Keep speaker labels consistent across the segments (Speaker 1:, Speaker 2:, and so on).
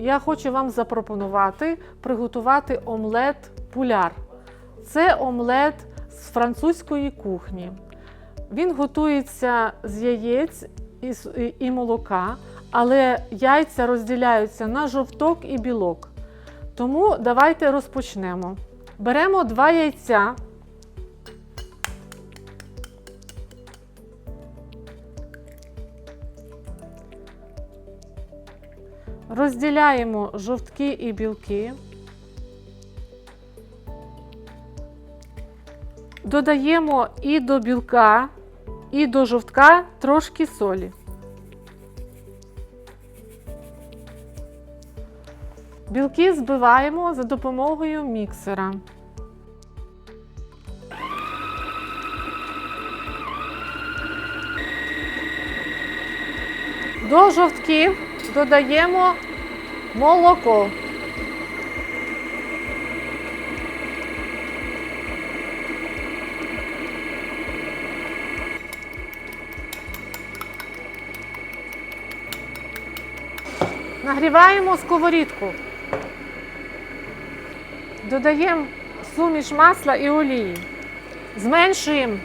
Speaker 1: я хочу вам запропонувати приготувати омлет пуляр. Це омлет з французької кухні. Він готується з яєць і, молока, але яйця розділяються на жовток і білок. Тому давайте розпочнемо. Беремо два яйця. Розділяємо жовтки і білки. Додаємо і до білка, і до жовтка трошки солі. Білки збиваємо за допомогою міксера. До жовтків додаємо молоко. Нагріваємо сковорідку. Додаємо суміш масла і олії. Зменшуємо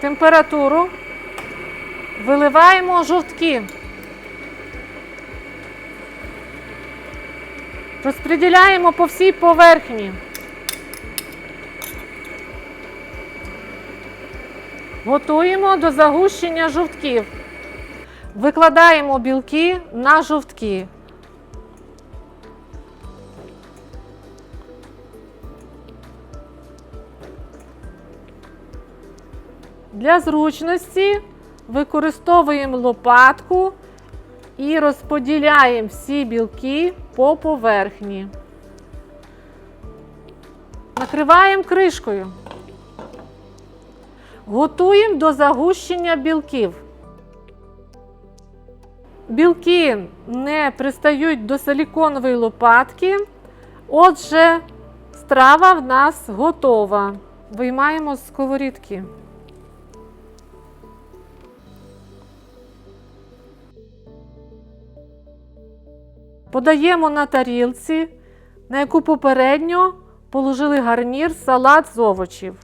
Speaker 1: температуру. Виливаємо жовтки. Розподіляємо по всій поверхні. Готуємо до загущення жовтків. Викладаємо білки на жовтки. Для зручності використовуємо лопатку і розподіляємо всі білки по поверхні. Накриваємо кришкою. Готуємо до загущення білків. Білки не пристають до силіконової лопатки. Отже, страва в нас готова. Виймаємо з сковорідки. Подаємо на тарілці, на яку попередньо положили гарнір салат з овочів.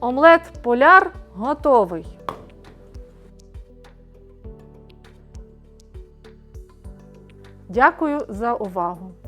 Speaker 1: Омлет поляр готовий. Дякую за увагу!